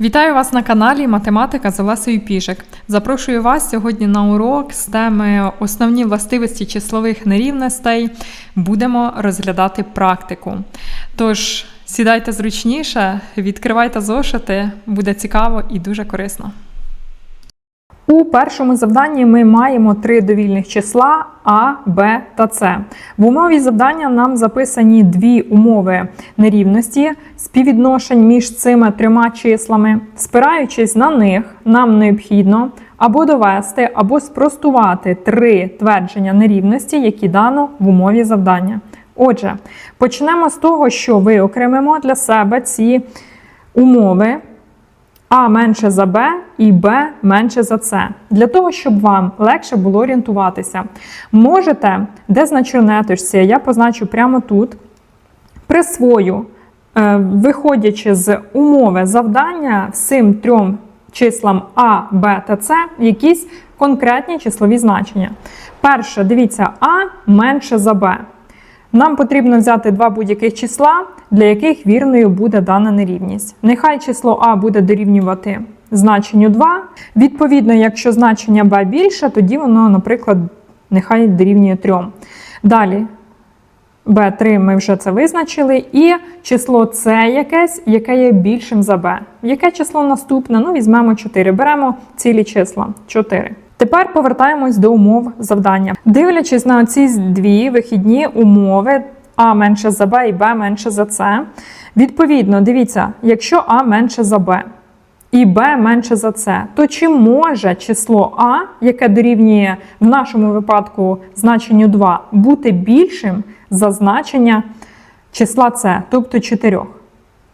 Вітаю вас на каналі Математика з Олесою Піжик. Запрошую вас сьогодні на урок з теми Основні властивості числових нерівностей. Будемо розглядати практику. Тож сідайте зручніше, відкривайте зошити, буде цікаво і дуже корисно. У першому завданні ми маємо три довільних числа А, Б та С. В умові завдання нам записані дві умови нерівності, співвідношень між цими трьома числами. Спираючись на них, нам необхідно або довести, або спростувати три твердження нерівності, які дано в умові завдання. Отже, почнемо з того, що виокремимо для себе ці умови. А менше за Б і Б менше за С. Для того, щоб вам легше було орієнтуватися. Можете, де значу я позначу прямо тут, присвою, е, виходячи з умови завдання всім трьом числам А, Б та С, якісь конкретні числові значення. Перше, дивіться, А менше за Б. Нам потрібно взяти два будь-яких числа, для яких вірною буде дана нерівність. Нехай число А буде дорівнювати значенню 2. Відповідно, якщо значення b більше, тоді воно, наприклад, нехай дорівнює 3. Далі b3 ми вже це визначили, і число С якесь, яке є більшим за b. Яке число наступне? Ну, візьмемо 4. Беремо цілі числа 4. Тепер повертаємось до умов завдання. Дивлячись на ці дві вихідні умови, А менше за Б і Б менше за С. Відповідно, дивіться, якщо А менше за Б і Б менше за С, то чи може число А, яке дорівнює в нашому випадку значенню 2, бути більшим за значення числа С, тобто 4?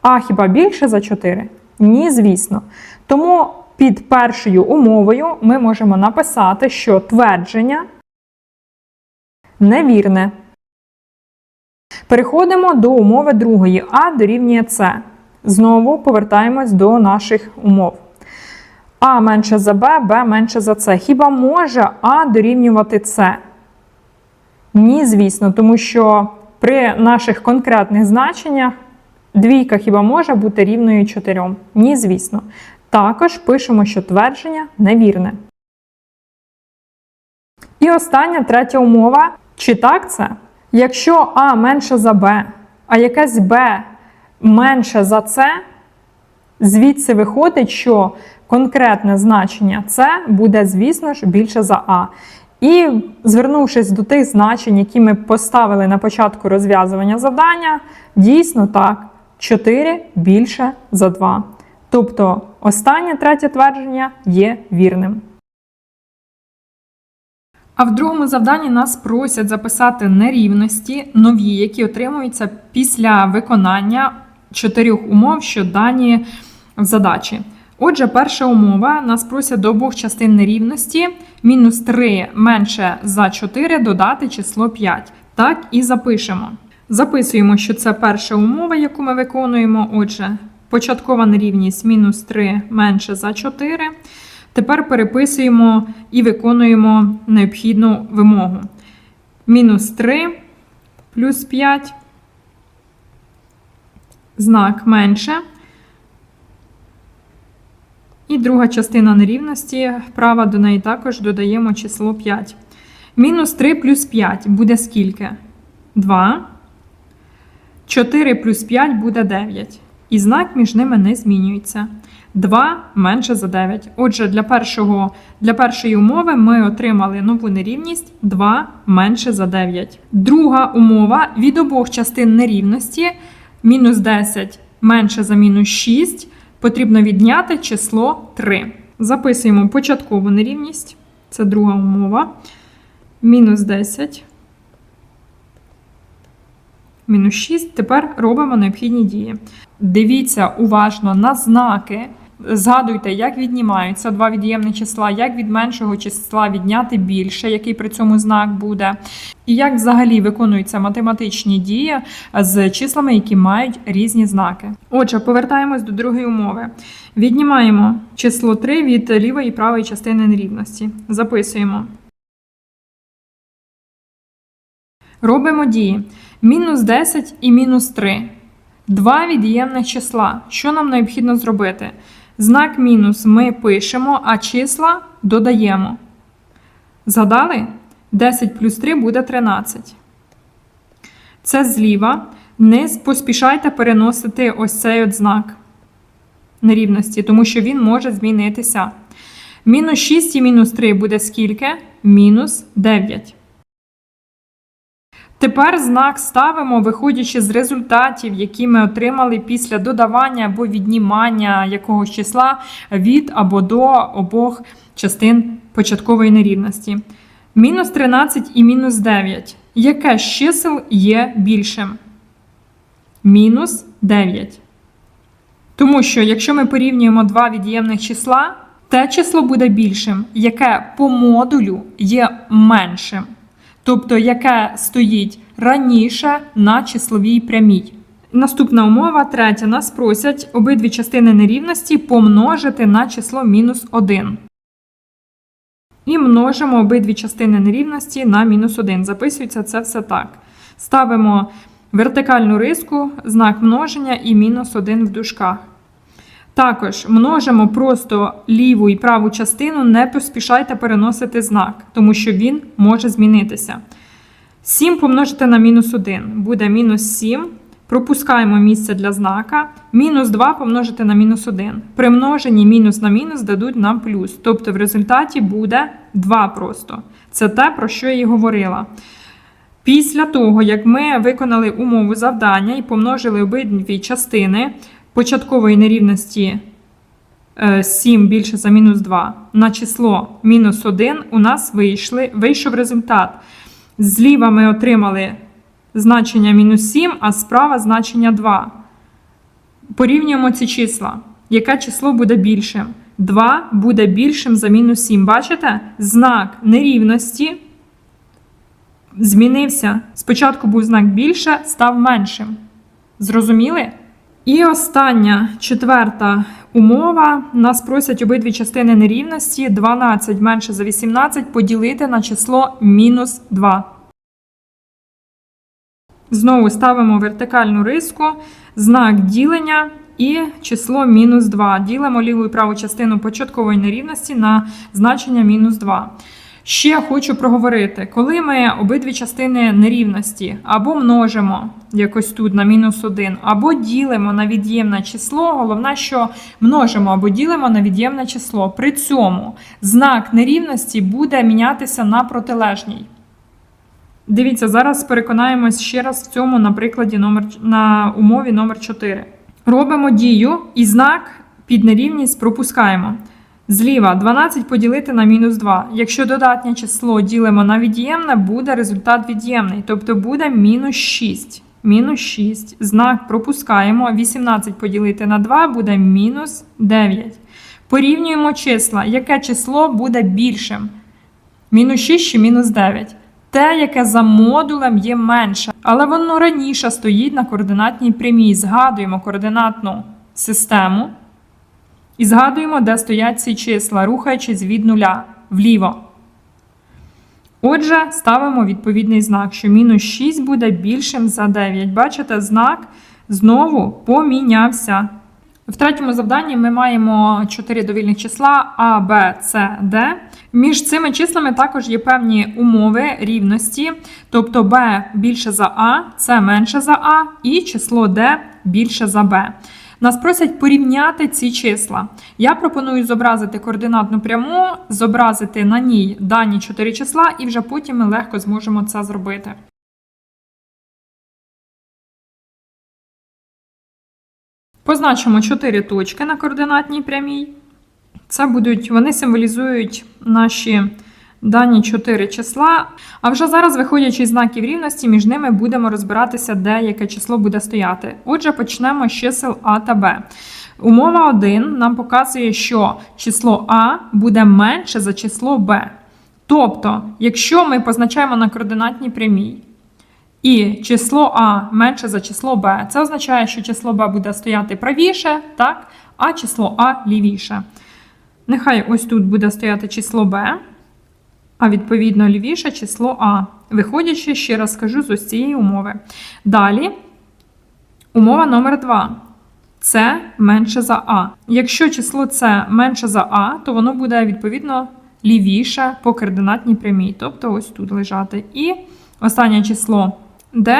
А хіба більше за 4? Ні, звісно. Тому під першою умовою ми можемо написати, що твердження невірне. Переходимо до умови другої. А дорівнює С. Знову повертаємось до наших умов. А менше за Б, Б менше за С. Хіба може А дорівнювати С? Ні, звісно, тому що при наших конкретних значеннях двійка хіба може бути рівною 4? Ні, звісно. Також пишемо, що твердження невірне. І остання третя умова. Чи так це? Якщо А менше за Б, а якесь Б менше за С, звідси виходить, що конкретне значення С буде, звісно ж, більше за А. І звернувшись до тих значень, які ми поставили на початку розв'язування завдання, дійсно так, 4 більше за 2. Тобто останнє третє твердження є вірним. А в другому завданні нас просять записати нерівності нові, які отримуються після виконання чотирьох умов, що дані задачі. Отже, перша умова нас просять до обох частин нерівності мінус 3 менше за 4 додати число 5. Так і запишемо. Записуємо, що це перша умова, яку ми виконуємо. Отже, початкова нерівність мінус 3 менше за 4. Тепер переписуємо і виконуємо необхідну вимогу. Мінус 3 плюс 5, знак менше. І друга частина нерівності, права до неї також додаємо число 5. Мінус 3 плюс 5 буде скільки? 2. 4 плюс 5 буде 9. І знак між ними не змінюється. 2 менше за 9. Отже, для першого, для першої умови ми отримали нову нерівність 2 менше за 9. Друга умова від обох частин нерівності мінус 10 менше за мінус 6 потрібно відняти число 3. Записуємо початкову нерівність. Це друга умова. Мінус 10. Мінус 6. Тепер робимо необхідні дії. Дивіться уважно на знаки. Згадуйте, як віднімаються два від'ємні числа, як від меншого числа відняти більше, який при цьому знак буде, і як взагалі виконуються математичні дії з числами, які мають різні знаки. Отже, повертаємось до другої умови. Віднімаємо число 3 від лівої і правої частини нерівності. Записуємо. Робимо дії. Мінус 10 і мінус 3. Два від'ємних числа. Що нам необхідно зробити? Знак мінус ми пишемо, а числа додаємо. Згадали? 10 плюс 3 буде 13. Це зліва. Не поспішайте переносити ось цей от знак нерівності, тому що він може змінитися. Мінус 6 і мінус 3 буде скільки? Мінус 9. Тепер знак ставимо, виходячи з результатів, які ми отримали після додавання або віднімання якогось числа від або до обох частин початкової нерівності. Мінус 13 і мінус 9. Яке з чисел є більшим? Мінус 9. Тому що, якщо ми порівнюємо два від'ємних числа, те число буде більшим, яке по модулю є меншим. Тобто, яке стоїть раніше на числовій прямій. Наступна умова, третя. Нас просять обидві частини нерівності помножити на число мінус 1. І множимо обидві частини нерівності на мінус 1. Записується це все так. Ставимо вертикальну риску, знак множення і мінус 1 в дужках. Також множимо просто ліву і праву частину, не поспішайте переносити знак, тому що він може змінитися. 7 помножити на мінус 1 буде мінус 7. Пропускаємо місце для знака. Мінус 2 помножити на мінус 1. При множенні мінус на мінус дадуть нам плюс. Тобто в результаті буде 2 просто. Це те, про що я і говорила. Після того, як ми виконали умову завдання і помножили обидві частини початкової нерівності 7 більше за мінус 2 на число мінус 1, у нас вийшли, вийшов результат. Зліва ми отримали значення мінус 7, а справа значення 2. Порівнюємо ці числа. Яке число буде більшим? 2 буде більшим за мінус 7. Бачите? Знак нерівності змінився. Спочатку був знак більше, став меншим. Зрозуміли? І остання четверта умова. Нас просять обидві частини нерівності 12 менше за 18 поділити на число мінус 2. Знову ставимо вертикальну риску, знак ділення і число мінус 2. Ділимо ліву і праву частину початкової нерівності на значення мінус 2. Ще хочу проговорити, коли ми обидві частини нерівності або множимо якось тут на мінус 1, або ділимо на від'ємне число, головне, що множимо або ділимо на від'ємне число. При цьому знак нерівності буде мінятися на протилежній. Дивіться, зараз переконаємось ще раз в цьому на прикладі номер, на умові номер 4. Робимо дію і знак під нерівність пропускаємо. Зліва 12 поділити на мінус 2. Якщо додатнє число ділимо на від'ємне, буде результат від'ємний, тобто буде мінус 6. Мінус 6. Знак пропускаємо. 18 поділити на 2 буде мінус 9. Порівнюємо числа. Яке число буде більшим? Мінус 6 чи мінус 9. Те, яке за модулем є менше, але воно раніше стоїть на координатній прямій. Згадуємо координатну систему. І згадуємо, де стоять ці числа, рухаючись від нуля вліво. Отже, ставимо відповідний знак, що мінус 6 буде більшим за 9. Бачите, знак знову помінявся. В третьому завданні ми маємо 4 довільних числа А, Б, С, Д. Між цими числами також є певні умови рівності, тобто Б більше за А, С менше за А і число Д більше за Б. Нас просять порівняти ці числа. Я пропоную зобразити координатну пряму, зобразити на ній дані 4 числа, і вже потім ми легко зможемо це зробити. Позначимо 4 точки на координатній прямій. Це будуть, вони символізують наші дані 4 числа. А вже зараз, виходячи з знаків рівності, між ними будемо розбиратися, де яке число буде стояти. Отже, почнемо з чисел А та Б. Умова 1 нам показує, що число А буде менше за число Б. Тобто, якщо ми позначаємо на координатній прямій, і число А менше за число Б, це означає, що число Б буде стояти правіше, так? а число А лівіше. Нехай ось тут буде стояти число Б, а відповідно лівіше число А. Виходячи, ще раз скажу з ось цієї умови. Далі, умова номер 2. С менше за А. Якщо число С менше за А, то воно буде відповідно лівіше по координатній прямій, тобто ось тут лежати. І останнє число D,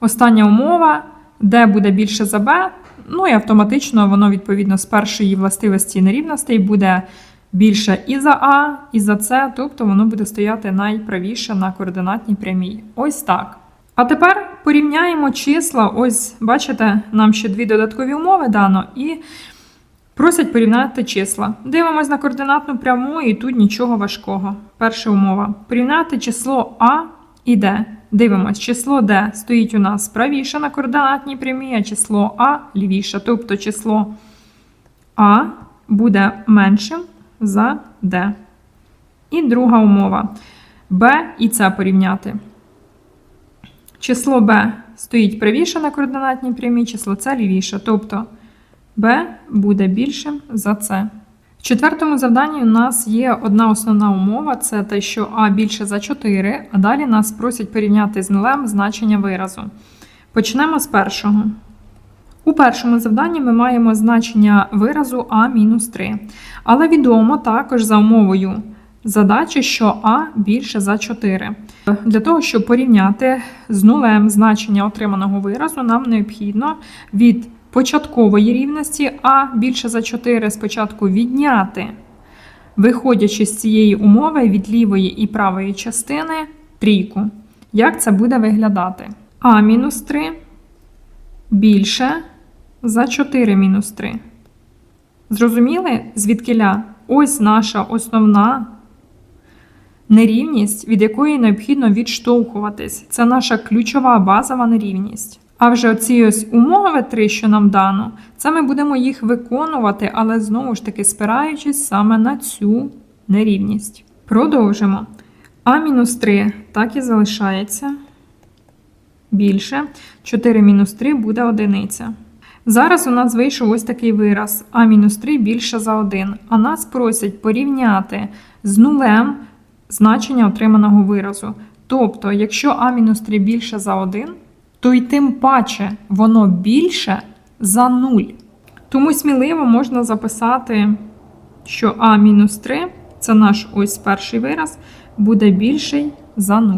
остання умова, D буде більше за B, ну і автоматично воно відповідно з першої властивості нерівностей буде більше і за А, і за С, тобто воно буде стояти найправіше на координатній прямій. Ось так. А тепер порівняємо числа. Ось, бачите, нам ще дві додаткові умови дано, і просять порівняти числа. Дивимось на координатну пряму, і тут нічого важкого. Перша умова. Порівняти число А і Д. Дивимось, число D стоїть у нас правіше на координатній прямій, а число А лівіше. Тобто число А буде меншим за D. І друга умова. B і С порівняти. Число b стоїть правіше на координатній прямій, число c лівіше, тобто b буде більшим за c. В четвертому завданні у нас є одна основна умова це те, що а більше за 4, а далі нас просять порівняти з нулем значення виразу. Почнемо з першого. У першому завданні ми маємо значення виразу а-3. Але відомо також за умовою задачі, що а більше за 4. Для того, щоб порівняти з нулем значення отриманого виразу, нам необхідно від початкової рівності а більше за 4 спочатку відняти, виходячи з цієї умови від лівої і правої частини трійку. Як це буде виглядати? А мінус 3 більше за 4 мінус 3. Зрозуміли, звідкиля? Ось наша основна нерівність, від якої необхідно відштовхуватись. Це наша ключова базова нерівність. А вже оці ось умови три, що нам дано, це ми будемо їх виконувати, але знову ж таки спираючись саме на цю нерівність. Продовжимо. А-3 так і залишається. Більше. 4 мінус 3 буде одиниця. Зараз у нас вийшов ось такий вираз А-3 більше за 1. А нас просять порівняти з нулем значення отриманого виразу. Тобто, якщо А-3 більше за 1, то й тим паче воно більше за 0. Тому сміливо можна записати, що А-3 це наш ось перший вираз, буде більший за 0.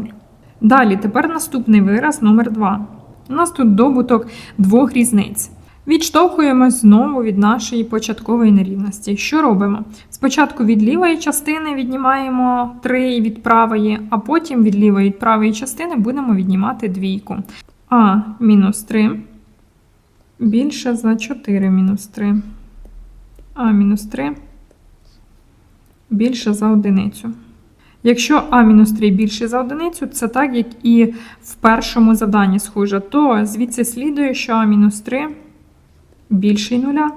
Далі, тепер наступний вираз номер 2. У нас тут добуток двох різниць. Відштовхуємось знову від нашої початкової нерівності. Що робимо? Спочатку від лівої частини віднімаємо 3 від правої, а потім від лівої від правої частини будемо віднімати двійку. А мінус 3 більше за 4 мінус 3. А мінус 3 більше за одиницю. Якщо А-3 більше за одиницю, це так, як і в першому завданні схоже, то звідси слідує, що А-3 більший нуля.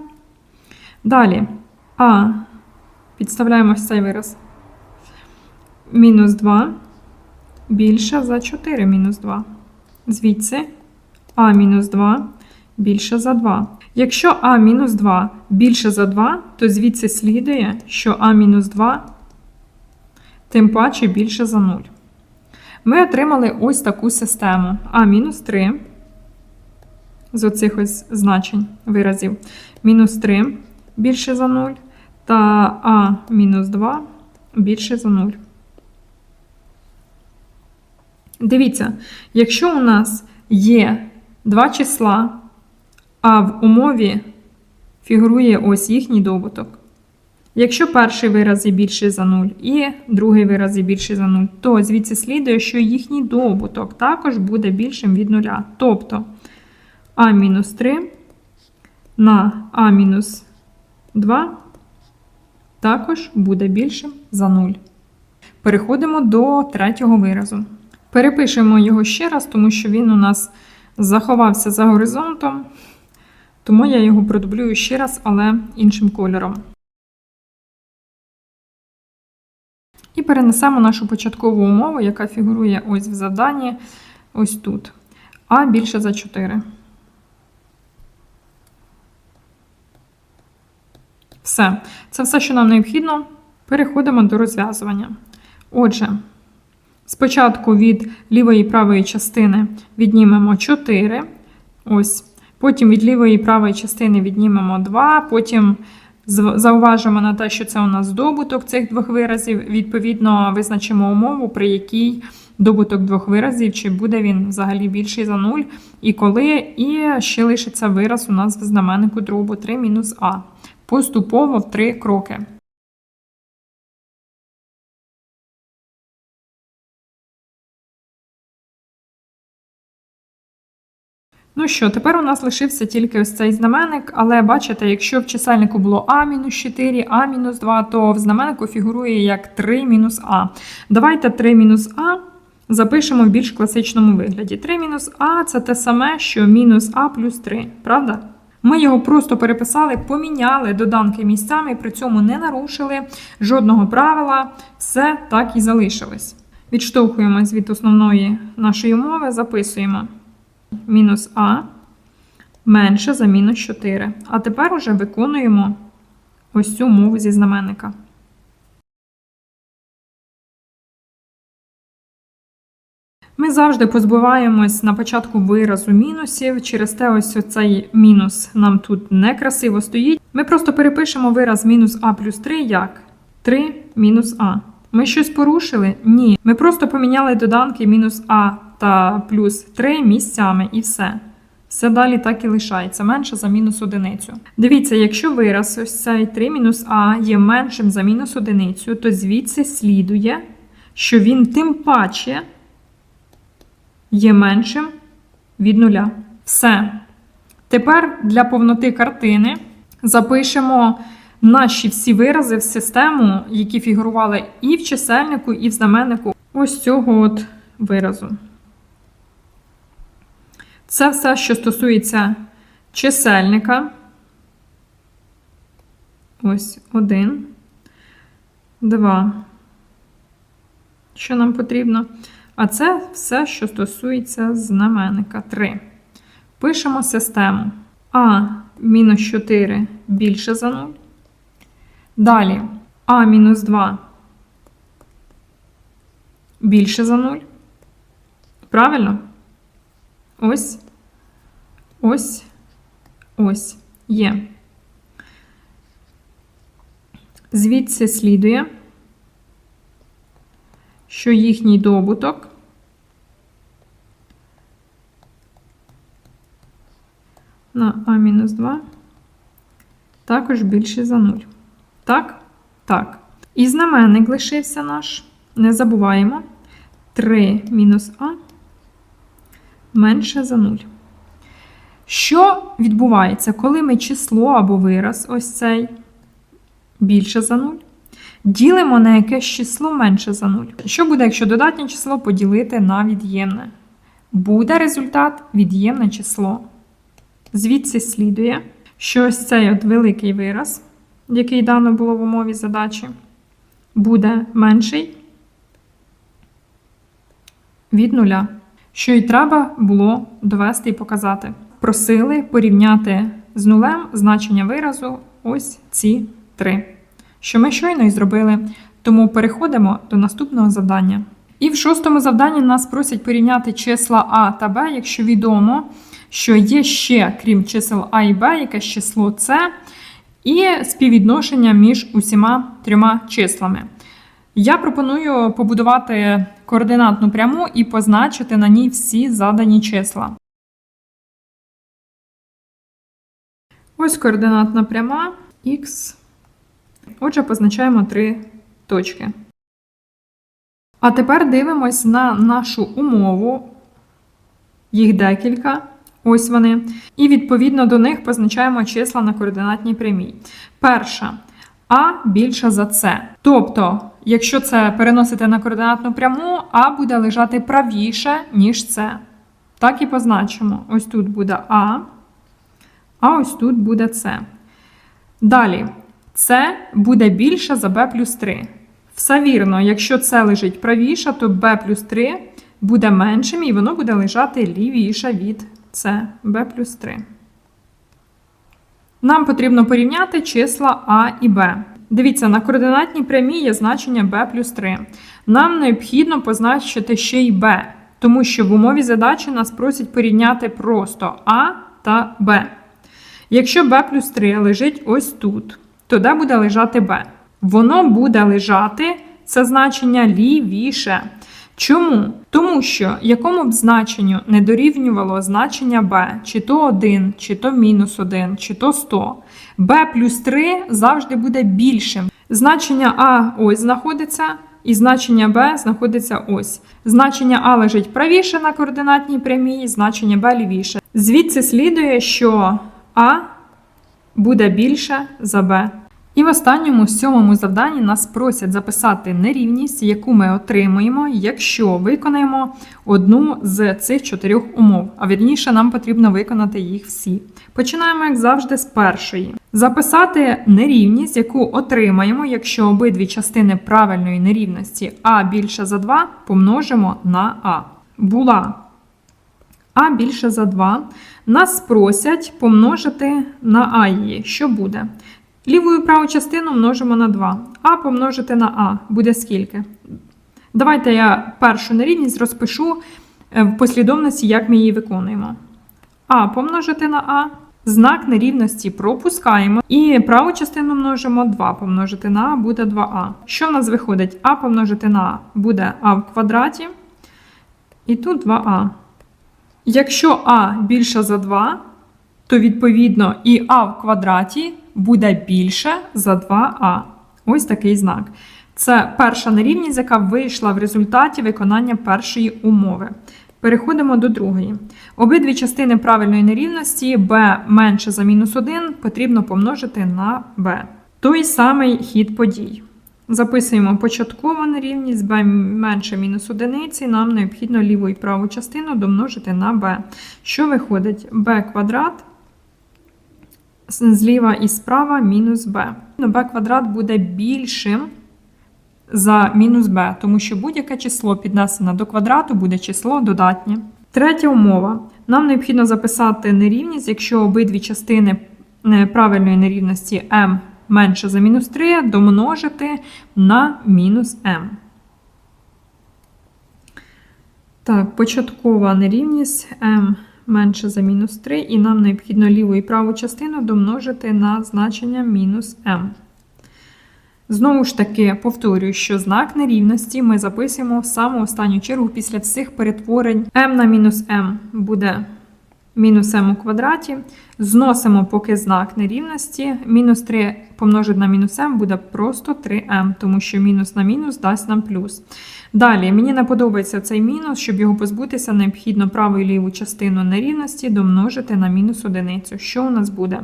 Далі А підставляємо ось цей вираз. Мінус 2 більше за 4 мінус 2. Звідси А мінус 2 більше за 2. Якщо А мінус 2 більше за 2, то звідси слідує, що А мінус 2 тим паче більше за 0. Ми отримали ось таку систему А мінус 3 з оцих ось значень виразів. Мінус 3 більше за 0 та А мінус 2 більше за 0. Дивіться, якщо у нас є два числа, а в умові фігурує ось їхній добуток. Якщо перший вираз є більший за 0 і другий вираз є більший за 0, то звідси слідує, що їхній добуток також буде більшим від 0. Тобто А-3 на А-2 також буде більшим за 0. Переходимо до третього виразу. Перепишемо його ще раз, тому що він у нас заховався за горизонтом, тому я його продублюю ще раз, але іншим кольором. Перенесемо нашу початкову умову, яка фігурує ось в завданні, ось тут. А більше за 4. Все. Це все, що нам необхідно. Переходимо до розв'язування. Отже, спочатку від лівої і правої частини віднімемо 4. Ось. Потім від лівої і правої частини віднімемо 2, потім зауважимо на те, що це у нас добуток цих двох виразів. Відповідно, визначимо умову, при якій добуток двох виразів, чи буде він взагалі більший за 0, і коли, і ще лишиться вираз у нас в знаменнику дробу 3 мінус а. Поступово в три кроки. Ну що, тепер у нас лишився тільки ось цей знаменник, але бачите, якщо в чисельнику було А-4, А-2, то в знаменнику фігурує як 3 мінус а. Давайте 3 мінус а запишемо в більш класичному вигляді. 3 мінус а це те саме, що мінус а плюс 3, правда? Ми його просто переписали, поміняли доданки місцями, при цьому не нарушили жодного правила, все так і залишилось. Відштовхуємось від основної нашої умови, записуємо мінус а менше за мінус 4. А тепер уже виконуємо ось цю умову зі знаменника. Ми завжди позбуваємось на початку виразу мінусів. Через те, ось цей мінус нам тут некрасиво стоїть. Ми просто перепишемо вираз мінус а плюс 3 як 3 мінус а. Ми щось порушили? Ні. Ми просто поміняли доданки мінус а та плюс 3 місцями і все. Все далі так і лишається, менше за мінус одиницю. Дивіться, якщо вираз ось цей 3 мінус а є меншим за мінус одиницю, то звідси слідує, що він тим паче є меншим від нуля. Все. Тепер для повноти картини запишемо наші всі вирази в систему, які фігурували і в чисельнику, і в знаменнику ось цього от виразу. Це все, що стосується чисельника. Ось один, два. Що нам потрібно? А це все, що стосується знаменника 3. Пишемо систему А мінус 4 більше за 0. Далі А мінус 2 більше за 0. Правильно? Ось. Ось. Ось. Є. Звідси слідує, що їхній добуток на А-2 також більше за 0. Так? Так. І знаменник лишився наш. Не забуваємо. 3 мінус А менше за 0. Що відбувається, коли ми число або вираз, ось цей більше за 0, ділимо на якесь число менше за 0. Що буде, якщо додатнє число поділити на від'ємне? Буде результат від'ємне число. Звідси слідує, що ось цей от великий вираз, який дано було в умові задачі, буде менший від нуля. Що й треба було довести і показати. Просили порівняти з нулем значення виразу ось ці три, що ми щойно і зробили. Тому переходимо до наступного завдання. І в шостому завданні нас просять порівняти числа А та Б, якщо відомо, що є ще, крім чисел А і Б, якесь число С, і співвідношення між усіма трьома числами. Я пропоную побудувати координатну пряму і позначити на ній всі задані числа. Ось координатна пряма Х. Отже, позначаємо три точки. А тепер дивимось на нашу умову. Їх декілька. Ось вони. І відповідно до них позначаємо числа на координатній прямій. Перша А більша за С. Тобто, якщо це переносити на координатну пряму, А буде лежати правіше, ніж С. Так і позначимо. Ось тут буде А, а ось тут буде С. Далі, С буде більше за Б плюс 3. Все вірно, якщо С лежить правіше, то Б плюс 3 буде меншим і воно буде лежати лівіше від С, Б плюс 3. Нам потрібно порівняти числа А і Б. Дивіться, на координатній прямій є значення b плюс 3. Нам необхідно позначити ще й b, тому що в умові задачі нас просять порівняти просто А та b. Якщо b плюс 3 лежить ось тут, то де буде лежати b? Воно буде лежати це значення лівіше. Чому? Тому що якому б значенню не дорівнювало значення b, чи то 1, чи то мінус 1, чи то 100, b плюс 3 завжди буде більшим. Значення а ось знаходиться, і значення b знаходиться ось. Значення а лежить правіше на координатній прямій, значення b лівіше. Звідси слідує, що а буде більше за b. І в останньому сьомому завданні нас просять записати нерівність, яку ми отримуємо, якщо виконаємо одну з цих чотирьох умов. А вірніше нам потрібно виконати їх всі. Починаємо, як завжди, з першої. Записати нерівність, яку отримаємо, якщо обидві частини правильної нерівності а більше за 2 помножимо на а. Була а більше за 2. Нас просять помножити на а її. Що буде? Ліву і праву частину множимо на 2. А помножити на А буде скільки? Давайте я першу нерівність розпишу е, в послідовності, як ми її виконуємо. А помножити на А. Знак нерівності пропускаємо. І праву частину множимо 2 помножити на А буде 2А. Що в нас виходить? А помножити на А буде А в квадраті. І тут 2А. Якщо А більше за 2, то відповідно і А в квадраті буде більше за 2а. Ось такий знак. Це перша нерівність, яка вийшла в результаті виконання першої умови. Переходимо до другої. Обидві частини правильної нерівності b менше за мінус 1 потрібно помножити на b. Той самий хід подій. Записуємо початкова нерівність b менше мінус 1, нам необхідно ліву і праву частину домножити на b. Що виходить? b квадрат зліва і справа мінус b. b квадрат буде більшим за мінус b, тому що будь-яке число піднесене до квадрату буде число додатнє. Третя умова. Нам необхідно записати нерівність, якщо обидві частини е, правильної нерівності m менше за мінус 3, домножити на мінус m. Так, початкова нерівність m менше за мінус 3, і нам необхідно ліву і праву частину домножити на значення мінус m. Знову ж таки, повторюю, що знак нерівності ми записуємо в саму останню чергу після всіх перетворень m на мінус m буде мінус m у квадраті. Зносимо поки знак нерівності. Мінус 3 помножити на мінус m буде просто 3m, тому що мінус на мінус дасть нам плюс. Далі, мені не подобається цей мінус, щоб його позбутися, необхідно праву і ліву частину нерівності домножити на мінус одиницю. Що у нас буде?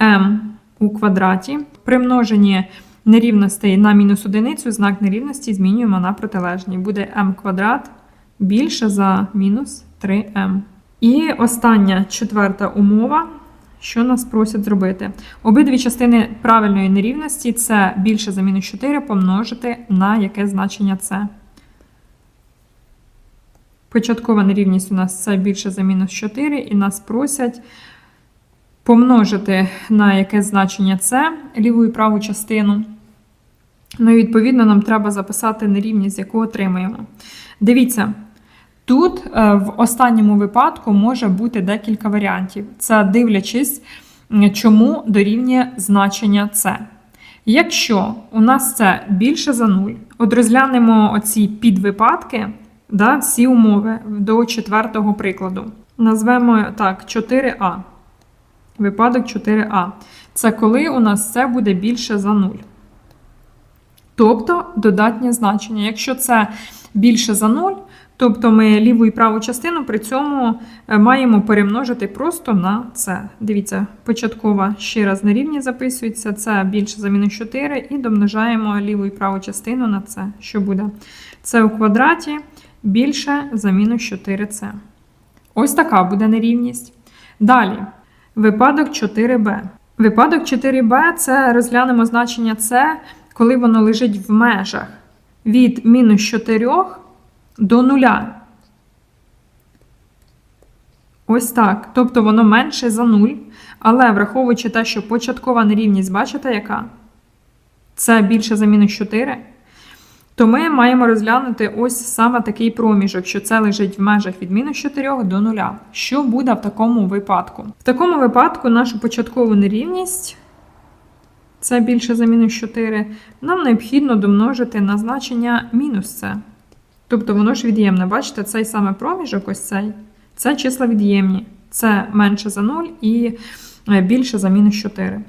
m у квадраті. При множенні нерівностей на мінус одиницю, знак нерівності змінюємо на протилежний. Буде m квадрат більше за мінус 3m. І остання четверта умова. Що нас просять зробити? Обидві частини правильної нерівності це більше за мінус 4 помножити на яке значення це. Початкова нерівність у нас це більше за мінус 4, і нас просять помножити на яке значення це ліву і праву частину. Ну і відповідно нам треба записати нерівність, яку отримаємо. Дивіться. Тут е, в останньому випадку може бути декілька варіантів. Це дивлячись, чому дорівнює значення С. Якщо у нас це більше за 0, от розглянемо оці підвипадки, да, всі умови до четвертого прикладу. Назвемо так, 4А. Випадок 4А. Це коли у нас це буде більше за 0. Тобто додатнє значення. Якщо це більше за 0, Тобто ми ліву і праву частину при цьому е, маємо перемножити просто на це. Дивіться, початкова ще раз на рівні записується, це більше за мінус 4, і домножаємо ліву і праву частину на це. Що буде? Це у квадраті більше за мінус 4це. Ось така буде нерівність. Далі, випадок 4b. Випадок 4b це розглянемо значення С, коли воно лежить в межах від мінус 4 до нуля. Ось так. Тобто воно менше за 0. Але враховуючи те, що початкова нерівність, бачите, яка? Це більше за мінус 4. то ми маємо розглянути ось саме такий проміжок, що це лежить в межах від мінус 4 до 0. Що буде в такому випадку? В такому випадку нашу початкову нерівність, це більше за мінус 4, нам необхідно домножити на значення мінус це. Тобто воно ж від'ємне. Бачите, цей саме проміжок, ось цей, це числа від'ємні. Це менше за 0 і е, більше за мінус 4.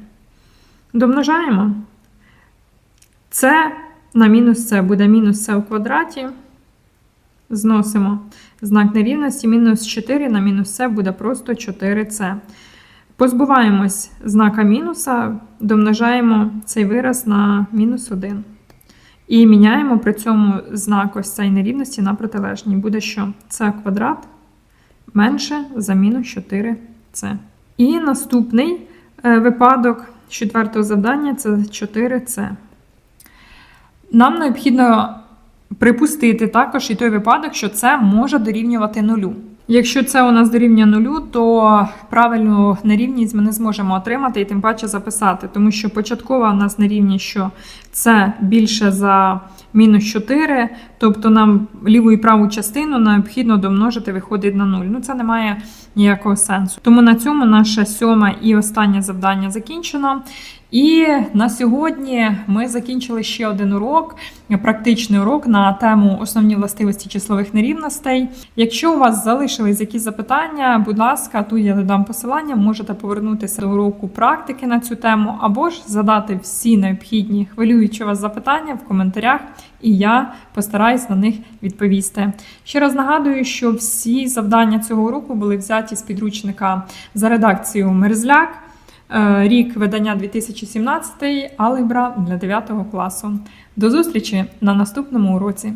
Домножаємо. Це на мінус це буде мінус це у квадраті. Зносимо знак нерівності. Мінус 4 на мінус це буде просто 4це. Позбуваємось знака мінуса, домножаємо цей вираз на мінус 1. І міняємо при цьому знак ось цієї нерівності на протилежній. Буде що? Це квадрат менше за мінус 4це. І наступний е, випадок четвертого завдання це 4це. Нам необхідно припустити також і той випадок, що це може дорівнювати нулю. Якщо це у нас дорівнює нулю, то правильну нерівність ми не зможемо отримати і тим паче записати, тому що початкова у нас нерівність, що це більше за мінус 4, тобто нам ліву і праву частину необхідно домножити, виходить на 0. Ну це не має ніякого сенсу. Тому на цьому наше сьоме і останнє завдання закінчено. І на сьогодні ми закінчили ще один урок, практичний урок на тему основні властивості числових нерівностей. Якщо у вас залишились якісь запитання, будь ласка, тут я додам посилання, можете повернутися до уроку практики на цю тему, або ж задати всі необхідні хвилюючі вас запитання в коментарях, і я постараюсь на них відповісти. Ще раз нагадую, що всі завдання цього уроку були взяті з підручника за редакцією Мерзляк. Е, Рік видання 2017, алгебра для 9 класу. До зустрічі на наступному уроці.